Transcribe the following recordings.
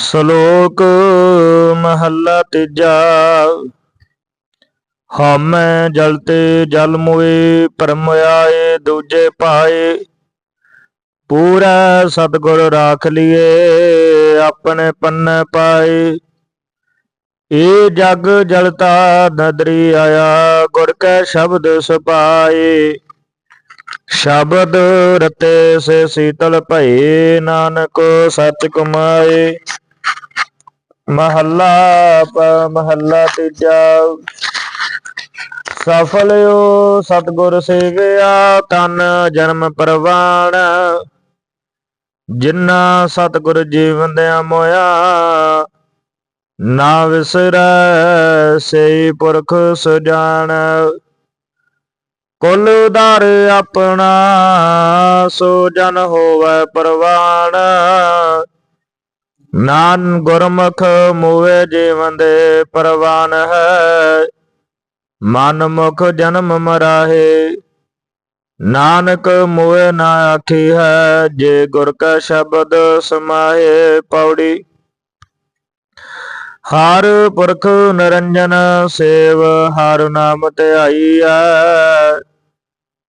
ਸ਼ਲੋਕ ਮਹੱਲਾ ਤੀਜਾ। ਹਉਮੈ ਜਲ ਤੇ ਜਲ ਮੋਏ ਭਰਮ ਆਏ ਦੂਜੇ ਪਾਏ। ਪੂਰਾ ਸਤਿਗੁਰ ਰਾਖ ਲਿਏ, ਆਪਣੇ ਪੰਨ ਪਾਏ। ਏ ਜਗ ਜਲਤਾ ਨਦਰੀ ਆਇਆ, ਗੁਰ ਕੈ ਸ਼ਬਦ ਸੁਪਾਏ ਸ਼ਬਦ ਰਤੇ ਸੇ ਸੀਤਲ ਭਏ, ਨਾਨਕ ਸਚ ਕਮਾਏ। ਮਹੱਲਾ ਮਹੱਲਾ ਤੀਜਾ। ਸਫਲਿਓ ਸਤਗੁਰ ਸੇਵਿਆ, ਤਨ ਜਨਮ ਪਰਵਾਣ। ਜਿਨ੍ਹਾਂ ਸਤਗੁਰ ਜੀਵਨ ਮੋਇਆ, ਨਾ ਵਿਸਰੈ, ਸਈ ਪੁਰਖ ਸੁਜਾਨ। ਕੁਲ ਉਦਾਰ ਆਪਣਾ, ਸੋ ਜਨ ਹੋਵੇ ਪਰਵਾਣ ਨਾਨ ਗੁਰਮੁਖ ਮੋਵੇ ਜੀਵਨ ਦੇ ਪਰਵਾਨ ਹੈ। ਮਨ ਮੁਖ ਜਨਮ ਮਰਾਹੇ, ਨਾਨਕ ਮੋਏ ਨਾ ਆਖੀ ਹੈ। ਜੇ ਗੁਰ ਕਾ ਸ਼ਬਦ ਸਮਾਏ ਪੌੜੀ, ਹਰ ਪੁਰਖ ਨਰੰਜਨ ਸੇਵ ਹਰ ਨਾਮ ਧਿਆਈਐ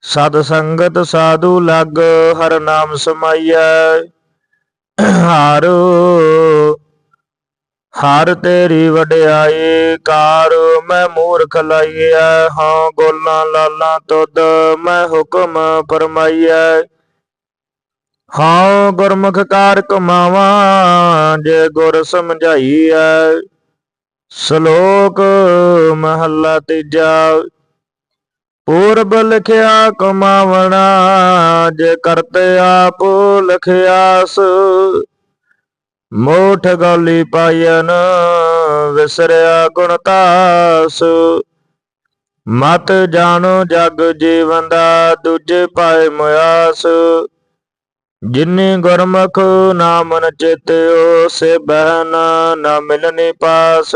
ਸਤ ਸੰਗਤ ਸਾਧੂ ਲਗ ਹਰ ਨਾਮ ਸਮਾਈਐ ਹਰ ਹਰ ਤੇਰੀ ਵਡਿਆਈ ਕਾਰ ਮੈਂ ਮੂਰਖ ਲਾਈਐ ਹਾਂ ਗੋਲਾਂ ਲਾਲਾਂ ਤੁਧ ਮੈਂ ਹੁਕਮ ਫਰਮਾਈਐ ਹਾਂ ਗੁਰਮੁਖ ਕਾਰ ਕਮਾਵਾਂ ਜੇ ਗੁਰ ਸਮਝਾਈਐ ਸ਼ਲੋਕ ਮਹੱਲਾ ਤੀਜਾ। ਪੂਰਬ ਲਿਖਿਆ ਕਮਾਵਣਾ, ਜੇ ਕਰਤੇ ਆਪ ਲਖਿਆਸ ਮੋਠ ਗਾਲੀ ਪਾਇਨ ਵਿਸਰਿਆ ਗੁਣ ਤਾਸ ਮਤ ਜਾਣੋ ਜਗ ਜੀਵਨ ਦਾ, ਦੂਜੇ ਪਾਏ ਮੁਆਸ ਜਿਨੇ ਗੁਰਮੁਖ ਨਾਮਨ ਚੇਤਿਓ, ਸੇ ਬਹਿਨ ਨਾ ਮਿਲਨੀ ਪਾਸ।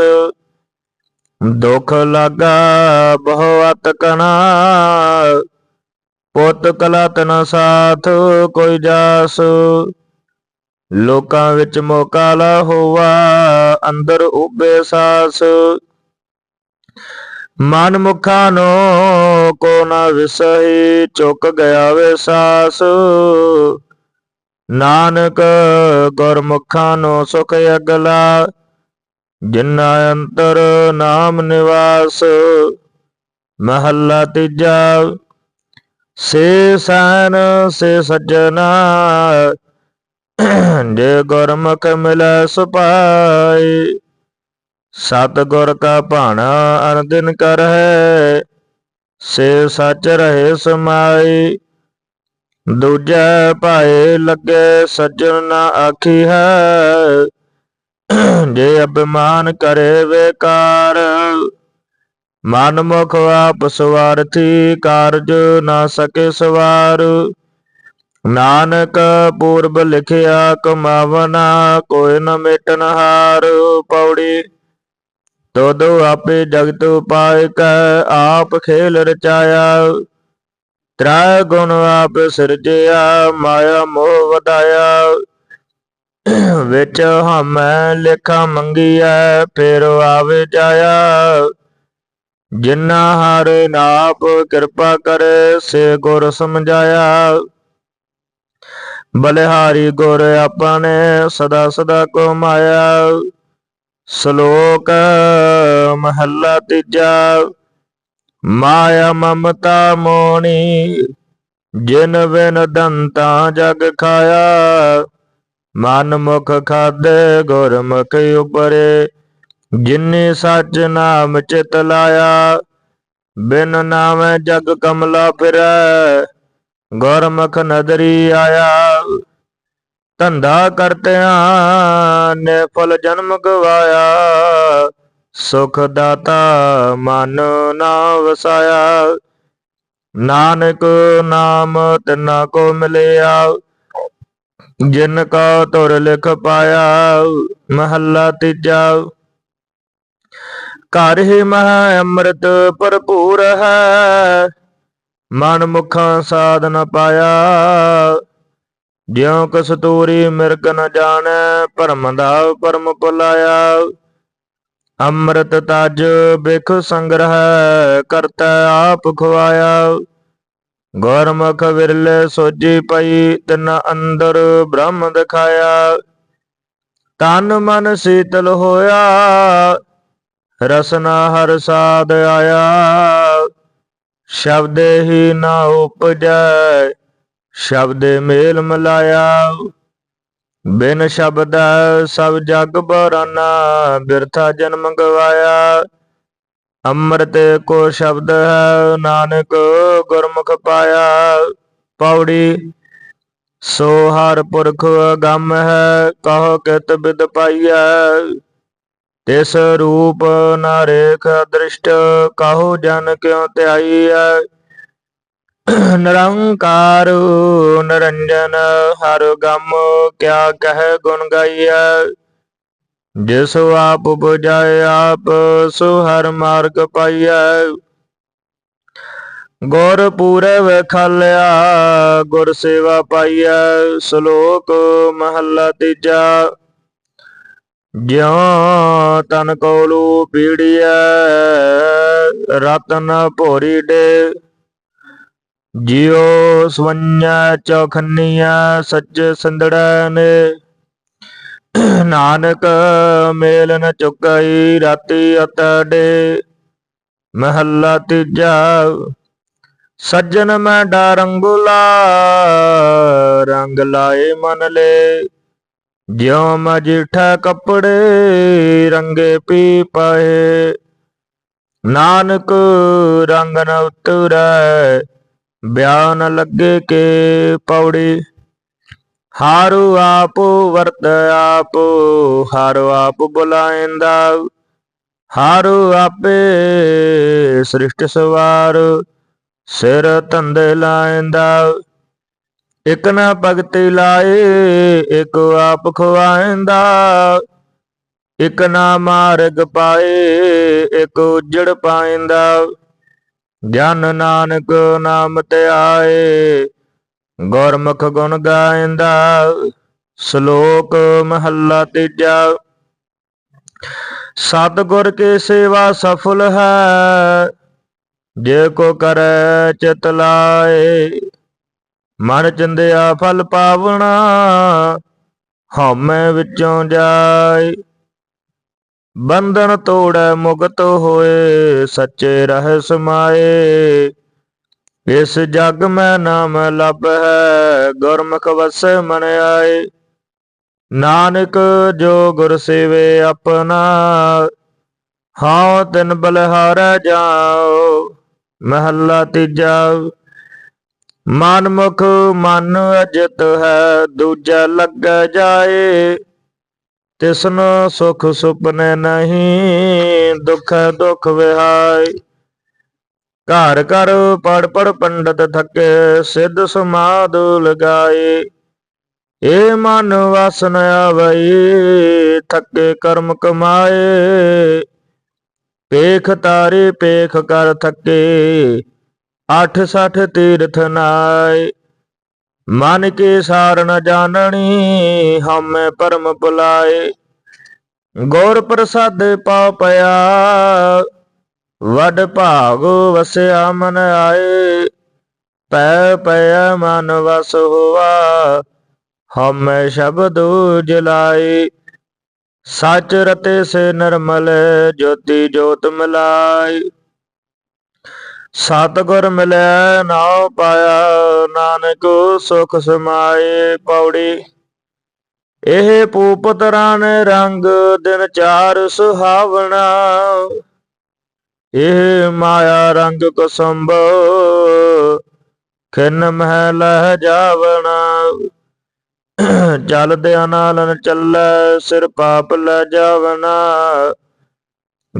ਦੁਖ ਲਾਗਾ ਬਹੁ ਅਤ ਕਣਾ ਪੁੱਤ ਕਲਾ ਨ ਸਾਥ ਕੋਈ ਜਾਸ। ਲੋਕਾਂ ਵਿੱਚ ਮੌਕਾ ਹੋਵਾ, ਅੰਦਰ ਉਬੇ ਸਾਸ। ਮਨ ਮੁਖਾਂ ਨੂੰ ਕੋ ਨਾ ਵਿਸਹੀ, ਚੁੱਕ ਗਿਆ ਵੇ ਸਾਸ। ਨਾਨਕ ਗੁਰਮੁਖਾਂ ਨੂੰ ਸੁਖ ਅਗਲਾ ਜਿਨਾ ਅੰਤਰ ਨਾਮ ਨਿਵਾਸ, ਮਹੱਲਾ ਤੀਜਾ, ਸੇ ਸੈਨ ਸੇ ਸੱਜਣਾ, ਜੇ ਗੁਰਮੁਖ ਮਿਲੈ ਸੁਪਾਈ ਸਤ ਗੁਰ ਕਾ ਭਾਣਾ ਅਨ ਦਿਨ ਕਰਹਿ, ਸੇ ਸੱਚ ਰਹੇ ਸਮਾਈ, ਦੂਜਾ ਭਾਏ ਲੱਗੇ ਸੱਜਣ ਨਾ ਆਖੀ ਹੈ ਜੇ ਅਭਿਮਾਨ ਕਰੇ ਵੇਕਾਰ ਮਨ ਮੁਖ ਆਪ ਸਵਾਰਥੀ ਕਾਰਜ ਨਾ ਸਕੇ ਸਵਾਰ। ਨਾਨਕ ਪੂਰਬ ਲਿਖਿਆ, ਕਮਾਵਨਾ ਕੋਈ ਨ ਮਿਟਨ ਹਾਰ। ਪੌੜੀ ਤੋਦੋ ਆਪੇ ਜਗਤ ਉਪਾਇ ਕੈ, ਆਪ ਖੇਲ ਰਚਾਇਆ। ਤ੍ਰੈ ਗੁਣ ਆਪ ਸਿਰਜਿਆ, ਮਾਇਆ ਮੋਹ ਵਧਾਇਆ। ਵਿੱਚ ਹਮੈ ਲੇਖਾ ਮੰਗੀਐ, ਫਿਰ ਆਵੇ ਜਾਇਆ। ਜਿਨਾ ਹਰ ਨਾਪ ਕਿਰਪਾ ਕਰੇ, ਸੇ ਗੁਰ ਸਮਝਾਇਆ। ਬਲਿਹਾਰੀ ਗੁਰ ਆਪਣੇ ਸਦਾ ਸਦਾ ਕੋ ਮਾਇਆ ਸ਼ਲੋਕ ਮਹੱਲਾ ਤੀਜਾ, ਮਾਇਆ ਮਮਤਾ ਮੋਣੀ, ਜਿਨ ਬਿਨ ਦੰਤਾ ਜਗ ਖਾਇਆ। ਮਨ ਮੁਖ ਖਾਦੇ ਗੁਰਮੁਖ ਉਪਰੇ, ਜਿਨੇ ਸੱਚ ਨਾਮ ਚਿਤ ਲਾਇਆ, ਬਿਨ ਨਾਮੈ ਜਗ ਕਮਲਾ ਫਿਰੈ, ਗੁਰਮੁਖ ਨਦਰੀ ਆਇਆ। ਧੰਦਾ ਕਰਤਿਆਂ ਨੇ ਫਲ ਜਨਮ ਗਵਾਇਆ, ਸੁਖ ਦਾਤਾ ਮਨ ਨਾ ਵਸਾਇਆ। ਨਾਨਕ ਨਾਮ ਤਿਨਾ ਕੋ ਮਿਲਿਆ ਜਿਨ ਕਾ ਤੁਰ ਲਿਖ ਪਾਇਆ ਮਹੱਲਾ ਤੀਜਾ ਘਰ ਹੀ ਮਹਾ ਅੰਮ੍ਰਿਤ ਭਰਪੂਰ ਹੈ, ਮਨ ਮੁਖਾਂ ਸਾਧਨ ਪਾਇਆ ਜਿਉ ਕਸਤੂਰੀ ਮਿਰਗ ਨ ਜਾਣੈ, ਭਰਮ ਦਾ ਪਰਮ ਪੁਲਾਇਆ ਅੰਮ੍ਰਿਤ ਤਜ ਬਿਖ ਸੰਗ੍ਰਹਿ, ਕਰਤਾ ਆਪ ਖਵਾਇਆ ਗੁਰਮੁਖ ਵਿਰਲੇ ਸੋਜੀ ਪਈ, ਤਿਨ ਅੰਦਰ ਬ੍ਰਹਮ ਦਿਖਾਇਆ। ਤਨ ਮਨ ਸੀਤਲ ਹੋਇਆ, ਰਸਨਾ ਹਰ ਸਾਧ ਆਇਆ। ਸ਼ਬਦ ਹੀ ਨਾ ਉਪਜੈ, ਸ਼ਬਦ ਮੇਲ ਮਿਲਾਇਆ। ਬਿਨ ਸ਼ਬਦ ਸਭ ਜਗ ਬਰਾਨਾ, ਬਿਰਥਾ ਜਨਮ ਗਵਾਇਆ। ਅੰਮ੍ਰਿਤ ਕੋ ਸ਼ਬਦ ਹੈ, ਨਾਨਕ ਗੁਰਮੁਖ ਪਾਇਆ। ਪੌੜੀ, ਸੋ ਹਰ ਪੁਰਖ ਗਮ ਹੈ, ਕਹੋ ਕਿਤ ਬਿਦ ਪਾਈਐ। ਤਿਸ ਰੂਪ ਨਾ ਰੇਖ ਦ੍ਰਿਸ਼ਟ ਕਹੋ ਜਨ ਕਿਉ ਧਿਆਈਐ। ਨਿਰੰਕਾਰ ਨਿਰੰਜਨ, ਹਰ ਗਮ ਕਿਆ ਕਹਿ ਗੁਣ ਗਾਈਐ। ਜਿਸ ਆਪ 부ਝਾਏ ਆਪ, ਸੋ ਹਰ ਮਾਰਗ ਪਾਈਐ। ਗੁਰ ਪੂਰਵ ਖਾਲਿਆ, ਗੁਰ ਸੇਵਾ ਪਾਈਐ, ਸ਼ਲੋਕ ਮਹੱਲਾ ਤੀਜਾ। ਜਿਉ ਤਨ ਕੋਲੂ ਪੀੜੀਐ, ਰਤਨ ਭੋਰੀ ਡੇ। ਜਿਉ ਸਵੰਨਿਆ ਚੌਖੰਨੀਆ ਸੱਚ ਸੰਦੜੈ ਨੇ। ਨਾਨਕ ਮੇਲ ਨ ਚੁਕਈ, ਰਾਤੀ ਅਤੜੇ ਮਹੱਲਾ ਤੀਜਾ। ਸੱਜਣ ਮੈਂ ਡਾਰੰਗੁਲਾ ਰੰਗ ਲਾਏ ਮਨ ਲੈ। ਜਿਉ ਮਜਿਠਾ ਕੱਪੜੇ ਰੰਗੇ ਪੀ ਪਾਏ। ਨਾਨਕ ਰੰਗ ਨ ਉਤਰੈ, ਬਿਆਨ ਲੱਗੇ ਕੇ ਪੌੜੀ। ਹਾਰੂ ਆਪੋ, ਵਰਤ ਆਪ, ਹਾਰੂ ਆਪ ਬੁਲਾਇੰਦਾ। ਹਾਰੂ ਆਪੇ ਸ੍ਰਿਸ਼ਟ ਸਵਾਰ, ਸਿਰ ਧੰਦੇ ਲਾਇੰਦਾ। ਇਕ ਨਾ ਭਗਤੀ ਲਾਏ, ਇਕ ਆਪ ਖਵਾਇੰਦਾ ਇਕ ਨਾ ਮਾਰਗ ਪਾਏ, ਇਕ ਉਜੜ ਪਾਇੰਦਾ। ਜਨ ਨਾਨਕ ਨਾਮ ਤੇ ਆਏ ਗੁਰਮੁਖ ਗੁਣ ਗਾਇੰਦਾ, ਸ਼ਲੋਕ ਮਹੱਲਾ ਤੀਜਾ। ਸਤਿਗੁਰ ਕੇ ਸੇਵਾ ਸਫਲ ਹੈ, ਜੇ ਕੋ ਕਰੈ ਚਿਤ ਲਾਏ। ਮਨ ਚੰਦਿਆ ਫਲ ਪਾਵਣਾ, ਹਉਮੈ ਵਿੱਚੋਂ ਜਾਏ। ਬੰਧਨ ਤੋੜੈ ਮੁਕਤ ਹੋਏ, ਸੱਚੇ ਰਹਿ ਸਮਾਏ ਇਸ ਜਗ ਮੈਂ ਨਾਮ ਲੱਭ ਹੈ ਗੁਰਮੁਖ ਵਸੈ ਮਨ ਆਏ। ਨਾਨਕ ਜੋ ਗੁਰ ਸੇਵੇ ਆਪਣਾ, ਹਉ ਤਿਨ ਬਲਿਹਾਰੈ ਜਾਓ ਮਹੱਲਾ ਤੀਜਾ। ਮਨ ਮੁਖ ਮਨ ਅਜਿਤ ਹੈ, ਦੂਜਾ ਲੱਗ ਜਾਏ। ਤਿਸਨੋ ਸੁਖ ਸੁਪਨੇ ਨਹੀਂ, ਦੁਖ ਦੁਖ ਵਿਹਾਈ ਘਰ ਘਰ ਪੜ ਪੜ ਪੰਡਤ ਥੱਕੇ, ਸਿੱਧ ਸਮਾਦ ਲਗਾਏ। ਏ ਮਨ ਵਸਨ ਆਵਈ, ਥੱਕੇ ਕਰਮ ਕਮਾਏ। ਪੇਖ ਤਾਰੇ ਪੇਖ ਕਰ ਥੱਕੇ, ਅੱਠ ਸਠ ਤੀਰਥ ਨਾਏ। ਮਨ ਕੇ ਸਾਰ ਨ ਜਾਣਣੀ ਹਮੇ ਪਰਮ ਬੁਲਾਏ ਗੌਰ ਪ੍ਰਸਾਦ ਪਾ ਪਿਆ ਵਡ ਭਾਗੋ ਵਸਿਆ ਮਨ ਆਏ, ਪੈ ਪਿਆ ਮਨ ਵਸ ਹੋਆ, ਹਮੇ ਸ਼ਬਦ ਜਲਾਏ ਸਚ ਰਤੇ ਸੇ ਨਰਮਲ ਜੋਤੀ ਜੋਤ ਮਿਲਾਈ ਸਤਿਗੁਰ ਮਿਲੈ ਨਾਉ ਪਾਇਆ, ਨਾਨਕ ਸੁਖ ਸਮਾਏ ਪੌੜੀ। ਇਹ ਪੂਪਤਰਾਂ ਨੇ ਰੰਗ ਦਿਨ ਚਾਰ ਸੁਹਾਵਣਾ। ਇਹ ਮਾਇਆ ਰੰਗ ਕੁਸੰਭ ਖਿਨ ਮਹਿ ਲਹਿ ਜਾਵਣਾ। ਚਲਦਿਆਂ ਨਾਲਨ ਚੱਲੈ, ਸਿਰ ਪਾਪ ਲੈ ਜਾਵਣਾ।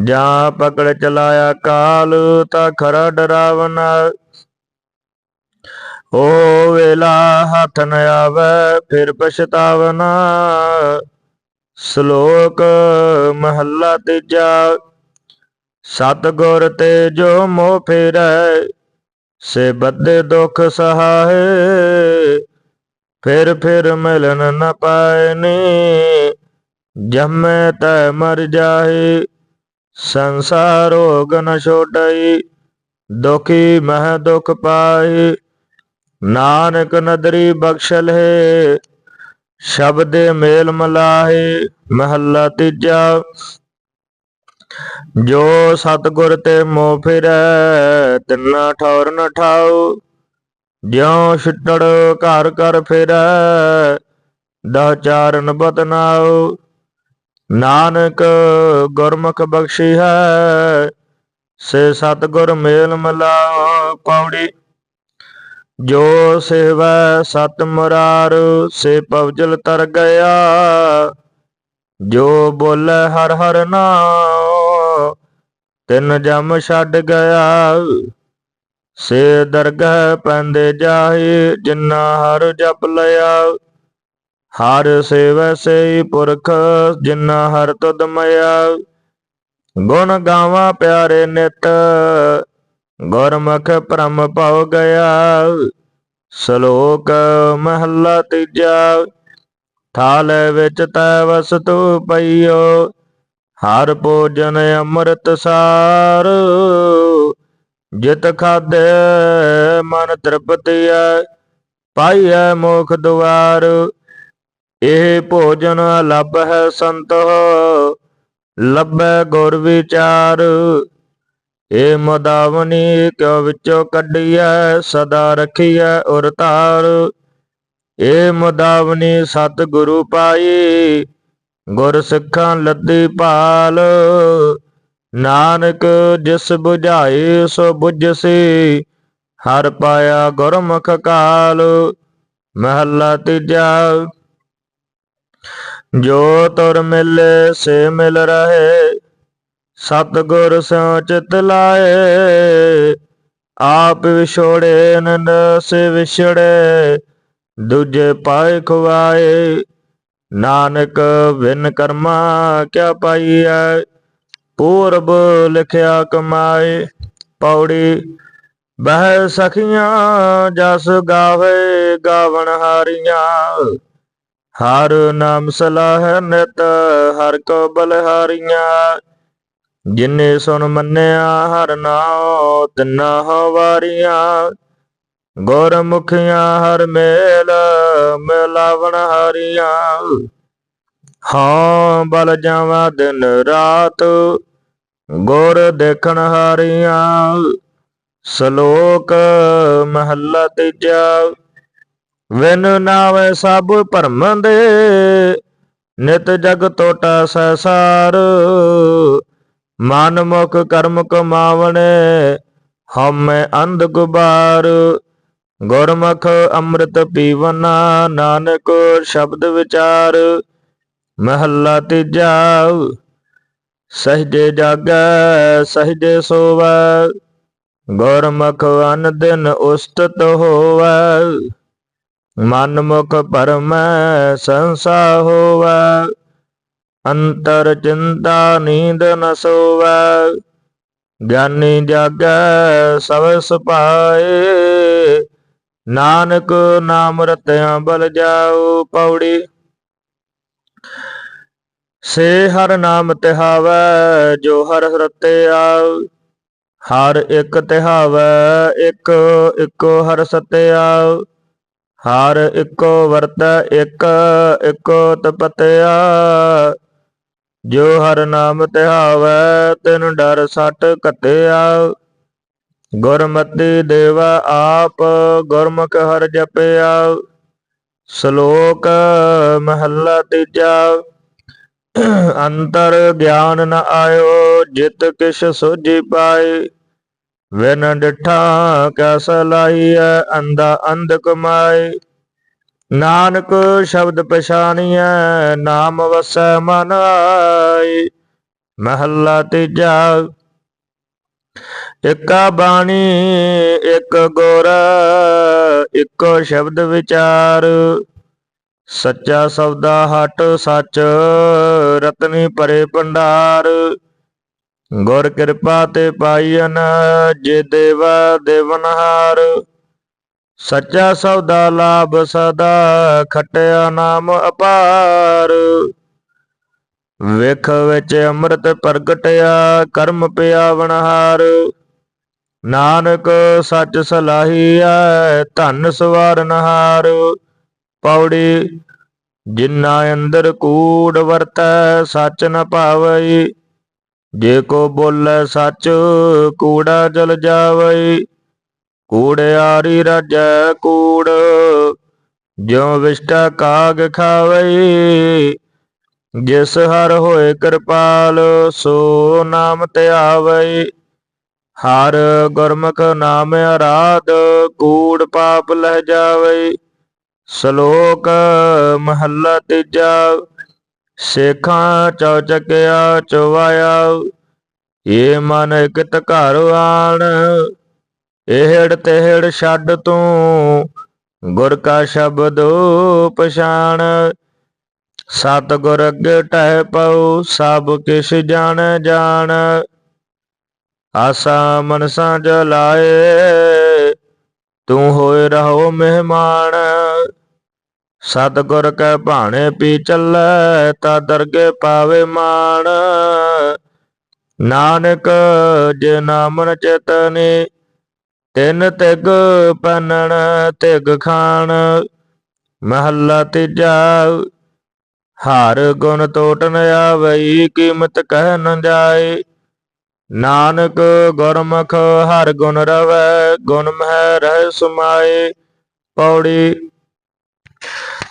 ਜਾਂ ਪਕੜ ਚਲਾਇਆ ਕਾਲ, ਤਾਂ ਖਰਾ ਡਰਾਵਣਾ। ਓ ਵੇਲਾ ਹੱਥ ਨ ਆਵੇ, ਫਿਰ ਪਛਤਾਵਨਾ ਸ਼ਲੋਕ ਮਹੱਲਾ ਤੀਜਾ। ਸਤਿਗੁਰ ਤੇ ਜੋ ਮੋਹ ਫੇਰੈ, ਸੇ ਬੱਦੇ ਦੁਖ ਸਹਾਏ, ਫਿਰ ਫਿਰ ਮਿਲਨ ਨ ਪਾਇਨੀ। ਜੰਮੇ ਤੈ ਮਰ ਜਾਏ ਸੰਸਾਰ ਰੋਗ ਨ ਛੋਡਈ ਦੁਖੀ ਮਹ ਦੁਖ ਪਾਏ ਨਾਨਕ ਨਦਰੀ ਬਖਸ਼ ਲਏ ਸ਼ਬਦੇ ਮੇਲ ਮਲਾਹੇ, ਮਹੱਲਾ ਤੀਜਾ। ਜੋ ਸਤਿਗੁਰ ਤੇ ਮੋਹ ਫਿਰੈ, ਤਿੰਨਾ ਠੌਰ ਨ ਠਾਉ। ਜਿਉ ਛਿਟੜ ਘਰ ਘਰ ਫਿਰੈ, ਦਹ ਚਾਰਨ ਬਤਨਾਉ ਨਾਨਕ ਗੁਰਮੁਖ ਬਖਸ਼ੀ ਹੈ, ਸੇ ਸਤਿਗੁਰ ਮੇਲ ਮਲਾਉ ਕੌੜੀ। ਜੋ ਸੇਵੈ ਸਤ ਮੁਰਾਰ, ਸੇ ਪਵਜਲ ਤਰ ਗਿਆ। ਜੋ ਬੋਲੇ ਹਰ ਹਰ ਨਾਮ ਤਿੰਨ ਜਮ ਛੱਡ ਗਿਆ। ਸੇ ਦਰਗਹ ਪੈਂਦੇ ਜਾਹੀ, ਜਿਨਾ ਹਰ ਜਪ ਲਿਆ। ਹਰ ਸੇਵੈ ਸਈ ਪੁਰਖ, ਜਿਨਾ ਹਰ ਤੁਧ ਮਇਆ ਗੁਣ ਗਾਵਾਂ ਪਿਆਰੇ ਨਿਤ, ਗੁਰਮੁਖ ਭ੍ਰਮ ਪਾਉ ਗਿਆ। ਸ਼ਲੋਕ ਮਹੱਲਾ ਤੀਜਾ, ਥਾਲ ਵਿੱਚ ਤੈ ਵਸਤੂ ਪਈਓ। ਹਰ ਭੋਜਨ ਅੰਮ੍ਰਿਤ ਸਾਰ। ਜਿਤ ਖਾਦੇ ਮਨ ਤ੍ਰਿਪਤਿਐ ਪਾਈਐ ਮੋਖ ਦੁਆਰ। ਇਹ ਭੋਜਨ ਲੱਭ ਹੈ ਸੰਤੋ, ਲੱਭੈ ਗੁਰ ਵਿਚਾਰ। ਏ ਮਦਾਵਨੀ ਕਿਉ ਵਿੱਚੋਂ ਕੱਢੀਐ, ਸਦਾ ਰਖੀਐ ਉਰ ਧਾਰ। ਏ ਮਦਾਵਨੀ ਸਤ ਗੁਰੂ ਪਾਈ ਗੁਰ ਸਿੱਖਾਂ ਲੱਦੀ ਭਾਲ, ਨਾਨਕ ਜਿਸ 부ਝਾਏ ਸੋ 부ਝਸੀ ਹਰ ਪਾਇਆ ਗੁਰਮੁਖ ਕਾਲ, ਮਹੱਲਾ ਤੀਜਾ। ਜੋ ਤੁਰ ਮਿਲੇ ਸੇ ਮਿਲ ਰਹੇ, ਸਤਿਗੁਰ ਸਿਉ ਚਿਤ ਲਾਏ, ਆਪ ਵਿਛੋੜੇ ਨੰਦ ਸੇ ਵਿਛੜੇ, ਦੂਜੇ ਪਾਏ ਖਵਾਏ। ਨਾਨਕ ਵਿਨ ਕਰਮਾ ਕਿਆ ਪਾਈਐ? ਪੂਰਬ ਲਿਖਿਆ ਕਮਾਏ, ਪੌੜੀ ਬਹਿ ਸਖੀਆਂ, ਜਸ ਗਾਵੇ ਗਾਵਣ ਹਾਰੀਆਂ। ਹਰ ਨਾਮ ਸਲਾਹ ਨਿਤ, ਹਰ ਕੋ ਬਲਹਾਰੀਆਂ। ਜਿਨੇ ਸੁਨ ਮੰਨਿਆ ਹਰ ਨਾਉ ਤਿਨਾ ਹਵਾਰੀਆਂ ਗੁਰਮੁਖੀਆਂ ਹਰ ਮੇਲ ਮਿਲਾਵਣ ਹਾਰੀਆਂ। ਹਾਂ, ਬਲ ਜਾਵਾਂ ਦਿਨ ਰਾਤ ਗੁਰ ਦੇਖਣ ਹਾਰੀਆਂ। ਸ਼ਲੋਕ ਮਹੱਲਾ ਤੀਜਾ, ਵਿਨ ਨਾਵੇ ਸਭ ਭਰਮ ਦੇ, ਨਿਤ ਜਗ ਟੋਟਾ ਸਸਾਰ ਮਨ ਮੁਖ ਕਰਮ ਕਮਾਵਣੇ ਹਮੈ ਅੰਧ ਗੁਬਾਰ। ਗੁਰਮੁਖ ਅੰਮ੍ਰਿਤ ਪੀਵਨਾ ਨਾਨਕ ਸ਼ਬਦ ਵਿਚਾਰ, ਮਹੱਲਾ ਤੀਜਾ, ਸਹਜੇ ਜਾਗੈ, ਸਹਜੇ ਸੋਵੈ, ਗੁਰਮੁਖ ਅਨ ਦਿਨ ਉਸਤਤ ਹੋਵੈ ਮਨ ਮੁਖ ਪਰਮ ਸੰਸਾ ਹੋਵੈ, ਅੰਤਰ ਚਿੰਤਾ ਨੀਂਦ ਨ ਸੋਵੈ, ਗਿਆਨੀ ਜਾਗੈ ਸਭ ਸੁਪਾਏ ਨਾਨਕ ਨਾਮ ਰਤਿਆਂ ਬਲ ਜਾਓ ਪੌੜੀ। ਸੇ ਹਰ ਨਾਮ ਤਿਹਾਵੈ, ਜੋ ਹਰ ਰਤਿਆ ਹਰ ਇੱਕ ਤਿਹਾਵੈ, ਇੱਕ, ਇੱਕੋ ਹਰ ਸਤਿਆ ਹਰ ਇੱਕੋ ਵਰਤੈ, ਇੱਕ, ਇੱਕੋ ਤਪਤਿਆ। ਜੋ ਹਰ ਨਾਮ ਤਿਹਾਵੈ, ਤਿਨ ਡਰ ਸੱਟ ਕਤਿਆ ਗੁਰਮਤਿ ਦੇਵਾ ਆਪ, ਗੁਰਮੁਖ ਹਰ ਜਪਿਆ। ਸ਼ਲੋਕ ਮਹੱਲਾ ਤੀਜਾ। ਅੰਤਰ ਗਿਆਨ ਨ ਆਇਓ, ਜਿਤ ਕਿਛ ਸੋਝੀ ਪਾਏ। ਵਿਨ ਡਿਠਾ ਕੈਸ ਲਾਈਐ ਅੰਦਾ ਅੰਧ ਕਮਾਏ। ਨਾਨਕ ਸ਼ਬਦ ਪਛਾਣੀਐ ਨਾਮ ਵਸੈ ਮਨ ਆਈ ਮਹੱਲਾ ਤੀਜਾ। ਇਕਾ ਬਾਣੀ, ਇਕ ਗੁਰ, ਇਕੋ ਸ਼ਬਦ ਵਿਚਾਰ। ਸੱਚਾ ਸੌਦਾ ਹਟ ਸੱਚ, ਰਤਨੀ ਭਰੇ ਭੰਡਾਰ। ਗੁਰ ਕਿਰਪਾ ਤੇ ਪਾਈਨ ਜੇ ਦੇਵਾ ਦੇਵਨਹਾਰ। ਸੱਚਾ ਸੌਦਾ ਲਾਭ ਸਦਾ, ਖਟਿਆ ਨਾਮ ਅਪਾਰ। ਵੇਖ ਵਿੱਚ ਅੰਮ੍ਰਿਤ ਪ੍ਰਗਟਿਆ, ਕਰਮ ਪਿਆ ਵਣਹਾਰ ਨਾਨਕ ਸੱਚ ਸਲਾਹੀਐ ਧਨ ਸਵਾਰਨਹਾਰ ਪੌੜੀ, ਜਿਨ੍ਹਾਂ ਅੰਦਰ ਕੂੜ ਵਰਤੈ, ਸੱਚ ਨ ਭਾਵਈ। ਜੇ ਕੋ ਬੋਲੇ ਸੱਚ, ਕੂੜਾ ਜਲ ਜਾਵਈ। ਕੂੜਿਆਰੀ ਰਾਜੈ ਕੂੜ, ਜਿਉ ਵਿਸ਼ਟਾ ਕਾਗ ਖਾਵਈ। ਜਿਸ ਹਰ ਹੋਏ ਕਿਰਪਾਲ, ਸੋ ਨਾਮ ਧਿਆਵਈ ਹਰ ਗੁਰਮੁਖ ਨਾਮ ਅਰਾਧ ਕੂੜ ਪਾਪ ਲਹਿ ਜਾਵੇ। ਸ਼ਲੋਕ ਮਹੱਲਾ ਤੀਜਾ, ਸੇਖਾਂ ਚੌਚਕਿਆ ਚੁਵਾਇਆ। ਏ ਮਨ ਇਕਤ ਘਰ ਆਣ ਇਹੜ tehੜ ਛੱਡ ਤੂੰ, ਗੁਰ ਕਾ ਸ਼ਬਦ ਪਛਾਣ ਸਤ ਗੁਰ ਅੱਗੇ ਟਹਿ ਪਉ, ਸਭ ਕਿਛ ਜਾਣ ਜਾਣ। ਆਸਾ ਮਨਸਾਂ ਜਲਾਏ, ਤੂੰ ਹੋਏ ਰਹੋ ਮਹਿਮਾਨ। ਸਤਿਗੁਰ ਕੈ ਭਾਣੇ ਪੀ ਚੱਲੈ, ਤਾ ਦਰਗੇ ਪਾਵੇ ਮਾਣ। ਨਾਨਕ ਜੇ ਨਾਮਨ ਚੇਤਨੀ ਤਿੰਨ ਤਿਗ ਪੰਨਣ, ਤਿਗ ਖਾਣ। ਮਹੱਲਾ ਤੀਜਾ, ਹਰ ਗੁਣ ਟੋਟ ਨ ਆਵਈ, ਕੀਮਤ ਕਹਿ ਨ ਜਾਏ। ਨਾਨਕ ਗੁਰਮੁਖ ਹਰ ਗੁਣ ਰਵੈ, ਗੁਣ ਮਹਿ ਰਹਿ ਸਮਾਏ। ਪੌੜੀ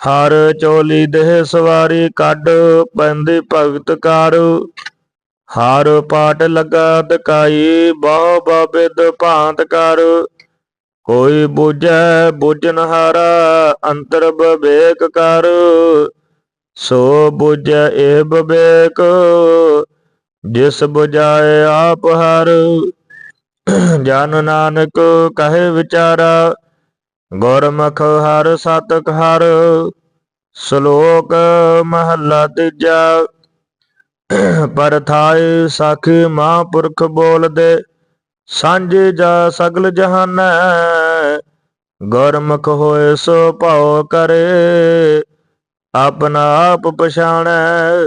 ਹਰ ਚੋਲੀ ਦੇਹ ਸਵਾਰੀ ਕੱਢ, ਪੈਂਦੀ ਭਗਤ ਕਰ ਹਰ ਪਾਟ ਲਗਾ ਦਕਾਈ, ਬਹੁ ਬਾਬਿਦ ਭਾਂਤ ਕਰ। ਕੋਈ ਬੁਝੈ ਬੁਝਨ ਹਾਰਾ, ਅੰਤਰ ਵਿਵੇਕ ਕਰ। ਸੋ ਬੁਝੈ ਇਹ ਵਿਵੇਕ ਜਿਸ ਬੁਝਾਏ ਆਪ ਹਰ। ਜਨ ਨਾਨਕ ਕਹੇ ਵਿਚਾਰਾ, ਗੁਰਮੁਖ ਹਰ ਸਤਕ ਹਰ। ਸ਼ਲੋਕ ਮਹੱਲਾ ਤੀਜਾ ਪਰਥਾਇ ਸਾਖੀ ਮਹਾਂਪੁਰਖ ਬੋਲਦੇ, ਸਾਂਝੇ ਜਾ ਸਗਲ ਜਹਾਨੈ। ਗੁਰਮੁਖ ਹੋਏ ਸੋ ਭਾਉ ਕਰੇ, ਆਪਣਾ ਆਪ ਪਛਾਣੈ।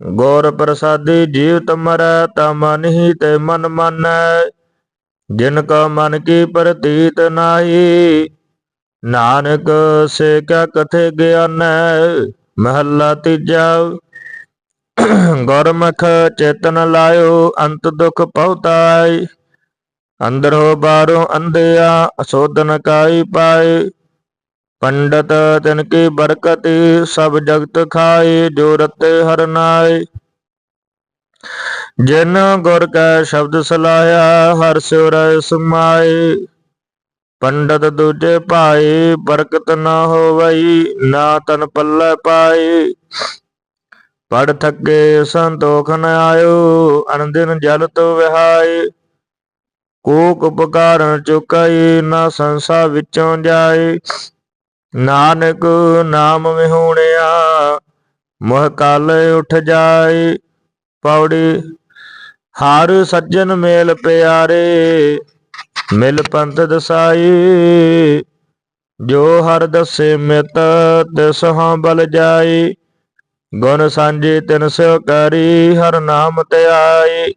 ਗੌਰ ਪ੍ਰਸਾਦੀ ਜੀਵ ਮਰੈ ਤਾ ਮਨ ਹੀ ਤੇ ਮਨ ਮਾਨੈ, ਜਿਨ ਕਾ ਮਨ ਕੀ ਪ੍ਰਤੀਤ ਨਾਹੀ। ਨਾਨਕ ਸੇ ਕਿਆ ਕਥੇ ਗਿਆਨੈ, ਮਹੱਲਾ ਤੀਜਾ। ਗੁਰਮੁਖ ਚੇਤਨ ਲਾਇਓ, ਅੰਤ ਦੁਖ ਪਹੁਤਾਈ ਅੰਦਰੋਂ ਬਾਹਰੋਂ ਅੰਧਿਆ, ਅਸੋਧਨ ਕਾਈ ਪਾਏ ਪੰਡਤ ਤਿਨ ਕੀ ਬਰਕਤੀ ਸਭ ਜਗਤ ਖਾਏ, ਜੋ ਰਤੇ ਹਰ ਨਾਏ। ਜਿਨ ਗੁਰ ਕੈ ਸ਼ਬਦ ਸਲਾਹਿਆ ਹਰ ਸਿਉ ਰਹਿ ਸਮਾਏ। ਪੰਡਤ ਦੂਜੇ ਭਾਈ ਬਰਕਤ ਨਾ ਹੋਵਈ, ਨਾ ਤਨ ਪੱਲੇ ਪਾਈ ਪੜ ਥੱਕੇ ਸੰਤੋਖ ਨ ਆਇਓ ਅਨੰਦਿਨ ਜਲ ਤੋ ਵਿਹਾਈ ਕੂਕ ਉਪਕਾਰਨ ਚੁਕਾਈ ਨਾ ਸੰਸਾ ਵਿੱਚੋਂ ਜਾਏ। ਨਾਨਕ ਨਾਮ ਵਿਹੂਣਿਆ, ਮੋਹ ਕਾਲ ਉਠ ਜਾਏ, ਪੌੜੀ ਹਰ ਸੱਜਣ ਮੇਲ ਪਿਆਰੇ, ਮਿਲ ਪੰਥ ਦਸਾਈ, ਜੋ ਹਰ ਦਸੇ ਮਿਤ ਤਿਸ ਹਾਂ ਬਲ ਜਾਈ, ਗੁਣ ਸਾਂਝੇ ਤਿਨ ਸਿਓ ਕਰੀ, ਹਰ ਨਾਮ ਧਿਆਈ,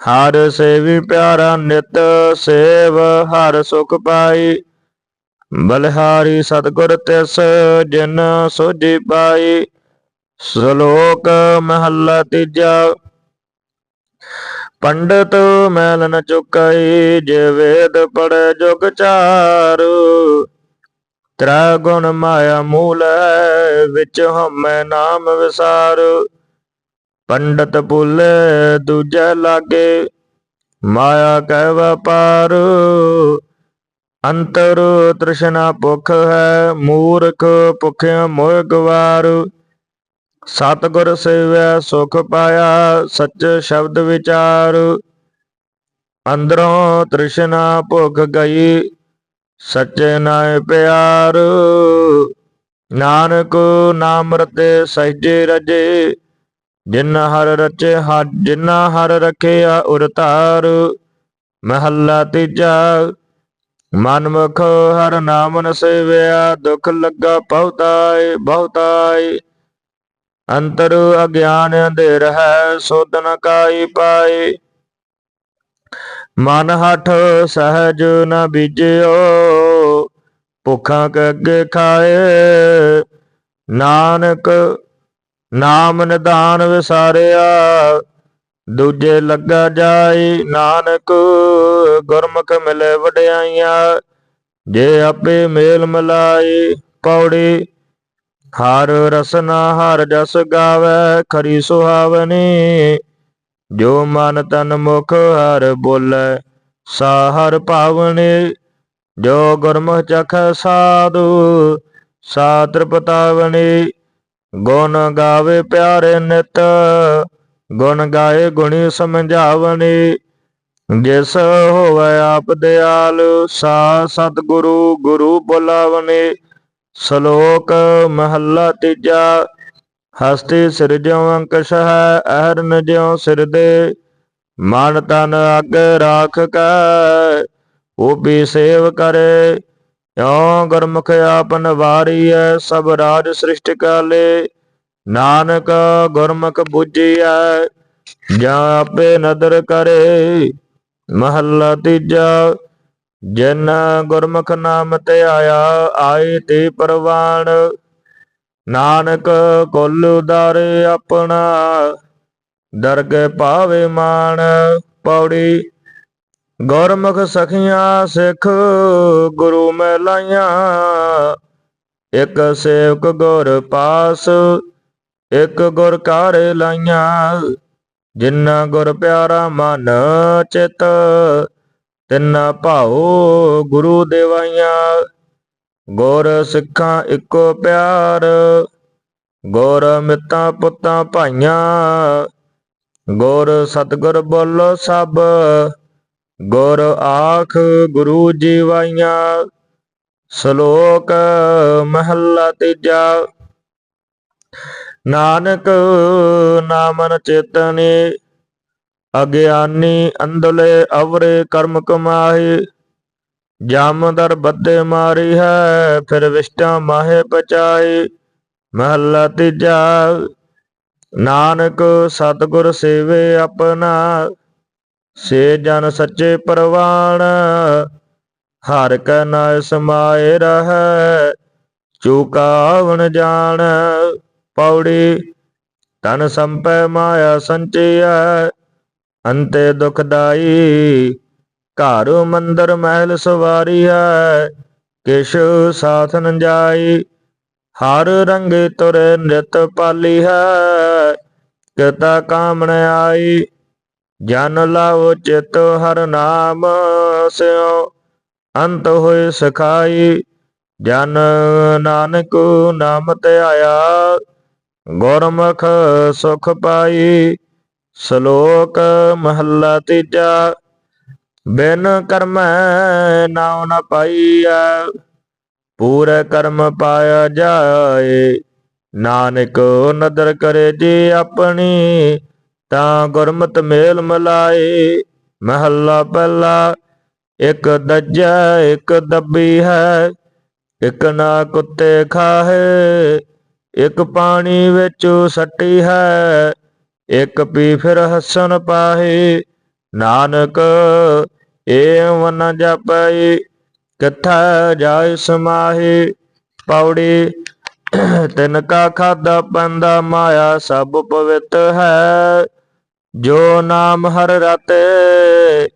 ਹਰ ਸੇਵੀ ਪਿਆਰਾ ਨਿਤ ਸੇਵ ਹਰ ਸੁਖ ਪਾਈ ਬਲਿਹਾਰੀ ਸਤਗੁਰ ਤਿਸ ਜਿਨ ਸੋਝੀ ਪਾਈ, ਸ਼ਲੋਕ ਮਹੱਲਾ ਤੀਜਾ। ਪੰਡਤ ਮੈਲ ਨ ਚੁਕਾਈ, ਜੇ ਵੇਦ ਪੜੈ ਜੁਗ ਚਾਰੂ। ਤ੍ਰੈ ਗੁਣ ਮਾਇਆ ਮੂਲ ਵਿੱਚ ਹਮੈ ਨਾਮ ਵਿਸਾਰ। ਪੰਡਤ ਭੁੱਲੇ ਦੂਜੇ ਲਾਗੇ, ਮਾਇਆ ਕਹਿ ਵਪਾਰ। ਅੰਤਰ ਤ੍ਰਿਸ਼ਨਾ ਭੁਖ ਹੈ, ਮੂਰਖ ਭੁਖਿਆ ਮੋਹ ਗਵਾਰ ਸਤਿਗੁਰ ਸੇਵਿਆ ਸੁਖ ਪਾਇਆ, ਸੱਚ ਸ਼ਬਦ ਵਿਚਾਰ। ਅੰਦਰੋਂ ਤ੍ਰਿਸ਼ਨਾ ਭੁਖ ਗਈ, ਸੱਚੇ ਨਾਏ ਪਿਆਰ। ਨਾਨਕ ਨਾਮ ਰਤੇ ਸਹਿਜੇ ਰਜੇ, ਜਿਨ ਹਰ ਰਚੇ ਹਰ ਜਿਨਾ ਹਰ ਰਖਿਆ ਉਰ ਮਹੱਲਾ ਤੀਜਾ ਮਨਮੁਖ ਹਰ ਨਾਮ ਨ ਸੇਵਿਆ, ਦੁਖ ਲੱਗਾ ਬਹੁਤਾਈ ਬਹੁਤਾਈ ਅੰਤਰ ਅਗਿਆਨ ਅੰਧੇਰ ਹੈ, ਸੁਧ ਨ ਕਾਈ ਪਾਈ ਮਨ ਹਠ ਸਹਿਜ ਨ ਬੀਜਿਓ, ਭੁੱਖਾਂ ਕੇ ਖਾਏ। ਨਾਨਕ ਨਾਮ ਨਿਧਾਨ ਵਿਸਾਰਿਆ, ਦੂਜੇ ਲੱਗਾ ਜਾਈ ਨਾਨਕ ਗੁਰਮੁਖ ਮਿਲੇ ਵਡਿਆਈਆਂ, ਜੇ ਆਪੇ ਮੇਲ ਮਿਲਾਈ ਪੌੜੀ ਹਰ ਰਸਨਾ ਹਰ ਜਸ ਗਾਵੇ, ਖਰੀ ਸੁਹਾਵਨੀ ਜੋ ਮਨ ਤਨ ਮੁਖ ਹਰ ਬੋਲੇ, ਸਾ ਹਰ ਭਾਵਨੀ, ਜੋ ਗੁਰਮੁਖ ਚਖ ਸਾਧੂ, ਸਾ ਤ੍ਰਿਪਤਾਵਨੀ, ਗੁਣ ਗਾਵੇ ਪਿਆਰੇ ਨਿਤ, ਗੁਣ ਗਾਏ ਗੁਣੀ ਸਮਝਾਵਨੀ ਜਿਸ ਹੋਵੇ ਆਪ ਦਿਆਲ ਸਾ ਸਤਿਗੁਰੂ, ਗੁਰੂ ਬੁਲਾਵਨੀ, ਸ਼ਲੋਕ ਮਹੱਲਾ ਤੀਜਾ, ਹਸਤੀ ਸਿਰਜਉ ਅੰਕਸ਼ ਹੈ, ਅਹਰਨ ਜਿਉ ਸਿਰ ਦੇ, ਮਨ ਤਨ ਅੱਗੇ ਰਾਖ ਕੈ ਉਹ ਵੀ ਸੇਵ ਕਰੇ, ਇਉ ਗੁਰਮੁਖ ਆਪਨ ਵਾਰੀਐ, ਸਭ ਰਾਜ ਸ੍ਰਿਸ਼ਟ ਕਾਲੇ, ਨਾਨਕ ਗੁਰਮੁਖ ਬੁੱਝੀਐ, ਜਾਂ ਆਪੇ ਨਦਰ ਕਰੇ। ਮਹੱਲਾ ਤੀਜਾ ਜਿਨ ਗੁਰਮੁਖ ਨਾਮ ਤੇ ਆਇਆ, ਆਏ ਤੇ ਪਰਵਾਣ ਨਾਨਕ ਕੁਲ ਉਦਾਰੇ ਆਪਣਾ, ਦਰਗਹਿ ਪਾਵੇ ਮਾਨ ਪੌੜੀ। ਗੁਰਮੁਖ ਸਖੀਆਂ ਸਿੱਖ ਗੁਰੂ ਮੈਂ ਲਾਈਆਂ ਇੱਕ ਸੇਵਕ ਗੁਰ ਪਾਸ, ਇੱਕ ਗੁਰ ਕਾਰੇ ਲਾਈਆਂ। ਜਿਨ੍ਹਾਂ ਗੁਰ ਪਿਆਰਾ ਮਨ ਚਿਤ, ਤਿੰਨਾ ਭਾਉ ਗੁਰੂ ਦੇਵਾਈਆਂ। ਗੁਰ ਸਿੱਖਾਂ ਇੱਕੋ ਪਿਆਰ, ਗੁਰ ਮਿੱਤਾਂ ਪੁੱਤਾਂ ਭਾਈਆਂ। ਗੁਰ ਸਤਿਗੁਰ ਬੋਲੋ ਸਭ, ਗੁਰ ਆਖ ਗੁਰੂ ਜੀਵਾਈਆਂ। ਸ਼ਲੋਕ ਮਹੱਲਾ ਤੀਜਾ। ਨਾਨਕ ਨਾਮਨ ਚੇਤਨੇ, ਅਗਿਆਨੀ ਅੰਧਲੇ ਅਵਰੇ ਕਰਮ ਕਮਾਏ ਜਮ ਬੱਦੇ ਮਾਰੀ ਹੈ, ਫਿਰ ਵਿਸ਼ਟਾ ਮਾਹੇ ਪਚਾਏ, ਮਹੱਲਾ ਤੀਜਾ, ਨਾਨਕ ਸਤਿਗੁਰ ਸੇਵੇ ਆਪਣਾ, ਸੇ ਜਨ ਸੱਚੇ ਪਰਵਾਣ, ਹਰ ਕੈ ਨਾਇ ਸਮਾਏ ਰਹੈ ਚੁਕਾਵਣ ਜਾਣ ਪੌੜੀ ਤਨ ਸੰਪੈ ਮਾਇਆ ਸੰਚਿਆ ਅੰਤੇ ਦੁਖਦਾਈ ਘਰ ਮੰਦਰ ਮਹਿਲ ਸਵਾਰੀ ਹੈ ਕਿਛ ਸਾਥ ਨ ਜਾਈ, ਹਰ ਰੰਗ ਤੁਰੇ ਨਿਤ ਪਾਲੀ ਹੈ ਕਿਤਾ ਕਾਮਣ ਆਈ, ਜਨ ਲਾਓ ਚਿਤ ਹਰ ਨਾਮ ਸਿਓ ਅੰਤ ਹੋਏ ਸਖਾਈ, ਜਨ ਨਾਨਕ ਨਾਮ ਤੇ ਆਇਆ ਗੁਰਮੁਖ ਸੁਖ ਪਾਈ, ਸ਼ਲੋਕ ਮਹੱਲਾ ਤੀਜਾ, ਬਿਨ ਕਰਮੈ ਨਾਉ ਨ ਪਾਈਐ, ਪੂਰੇ ਕਰਮ ਪਾਇਆ ਜਾਏ, ਨਾਨਕ ਨਦਰ ਕਰੇ ਜੀ ਆਪਣੀ, ਤਾਂ ਗੁਰਮਤ ਮੇਲ ਮਲਾਏ। ਮਹੱਲਾ ਪਹਿਲਾ, ਇੱਕ ਦੱਜਾ, ਇੱਕ ਦੱਬੀ ਹੈ, ਇੱਕ ਨਾ ਕੁੱਤੇ ਖਾਹੇ ਇਕ ਪਾਣੀ ਵਿੱਚ ਸੱਟੀ ਹੈ, ਇਕ ਪੀ ਫਿਰ ਹਸਨ ਪਾਹੇ। ਨਾਨਕ ਏਵ ਨ ਜਪਈ ਕਿਥੈ ਜਾਇ ਸਮਾਹੀ। ਪੌੜੀ, ਤਿਨ ਕਾ ਖਾਦਾ ਪੰਦਾ ਮਾਇਆ, ਸਭ ਪਵਿੱਤ ਹੈ। ਜੋ ਨਾਮ ਹਰ ਰਤੇ,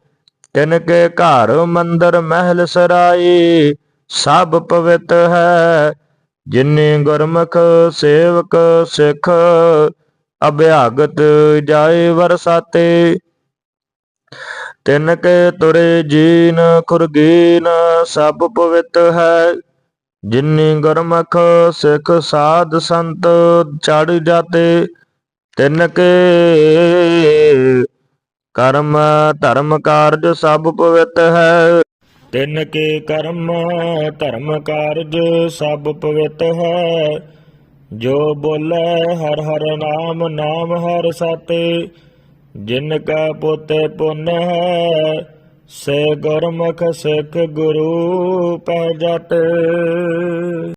ਤਿਨ ਕੇ ਘਰ ਮੰਦਰ ਮਹਿਲ ਸਰਾਈ ਸਭ ਪਵਿੱਤ ਹੈ। ਜਿਨੇ ਗੁਰਮੁਖ ਸੇਵਕ ਸਿੱਖ, ਅਭਿਆਗਤ ਜਾਏ ਵਰਸਾਤੇ। ਤਿਨ ਕੇ ਤੁਰੇ ਜੀਨ, ਖੁਰਗੀਨ, ਸਭ ਪਵਿੱਤ ਹੈ। ਜਿਨੀ ਗੁਰਮੁਖ ਸਿੱਖ, ਸਾਧ ਸੰਤ ਚੜ ਜਾਤੇ। ਤਿਨ ਕੇ ਕਰਮ ਧਰਮ ਕਾਰਜ ਸਭ ਪਵਿੱਤ ਹੈ। ਤਿਨ ਕੇ ਕਰਮ, ਧਰਮ ਕਾਰਜ ਸਭ ਪਵਿੱਤ ਹੈ। ਜੋ ਬੋਲੇ, ਹਰ ਹਰ ਨਾਮ ਨਾਮ ਹਰ ਸਾਤੇ। ਜਿਨ ਕਾ ਪੋਤੇ ਪੁੰਨ ਹੈ, ਸੇ ਗੁਰਮੁਖ ਸਿੱਖ ਗੁਰੂ ਪੈ ਜਤ।